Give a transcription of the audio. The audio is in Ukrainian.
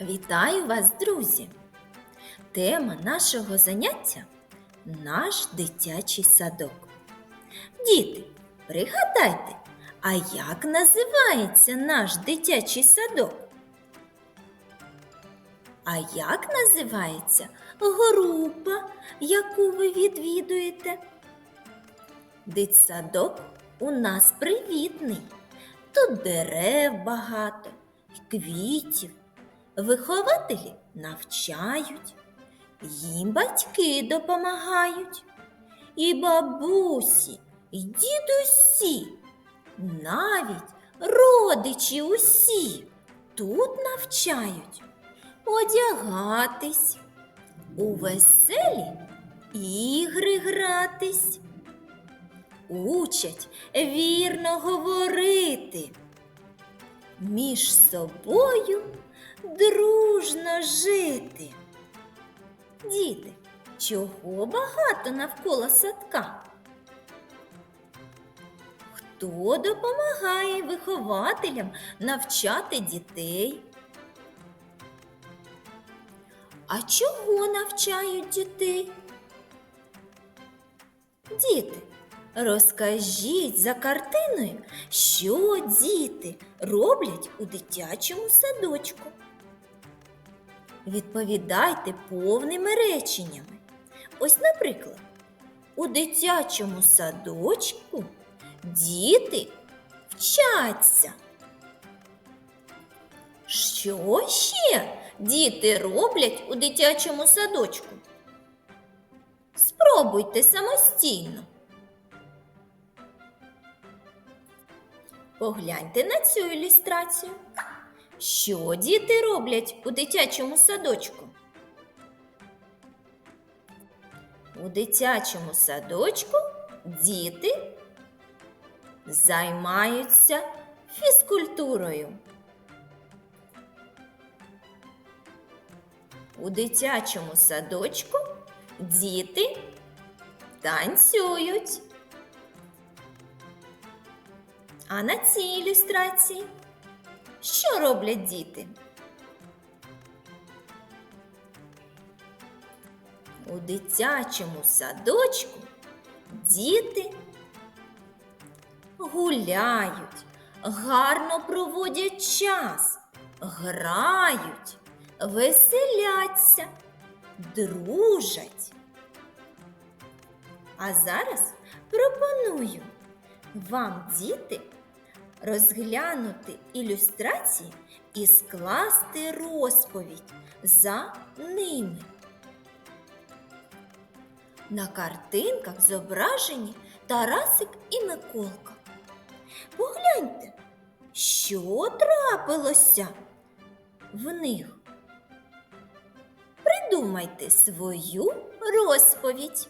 Вітаю вас, друзі! Тема нашого заняття наш дитячий садок. Діти, пригадайте, а як називається наш дитячий садок? А як називається група, яку ви відвідуєте? Дитсадок у нас привітний. Тут дерев багато, й квітів. Вихователі навчають, їм батьки допомагають. І бабусі, і дідусі, навіть родичі усі тут навчають одягатись, у веселі ігри гратись, учать вірно говорити, між собою дружно жити. Діти, чого багато навколо садка? Хто допомагає вихователям навчати дітей? А чого навчають дітей? Діти, розкажіть за картиною, що діти роблять у дитячому садочку. Відповідайте повними реченнями. Ось, наприклад, у дитячому садочку діти вчаться. Що ще діти роблять у дитячому садочку? Спробуйте самостійно. Погляньте на цю ілюстрацію. Що діти роблять у дитячому садочку? У дитячому садочку діти займаються фізкультурою. У дитячому садочку діти танцюють. А на цій ілюстрації що роблять діти? У дитячому садочку діти гуляють, гарно проводять час, грають, веселяться, дружать. А зараз пропоную вам, діти, розглянути ілюстрації і скласти розповідь за ними. На картинках зображені Тарасик і Миколка. Погляньте, що трапилося в них. Придумайте свою розповідь.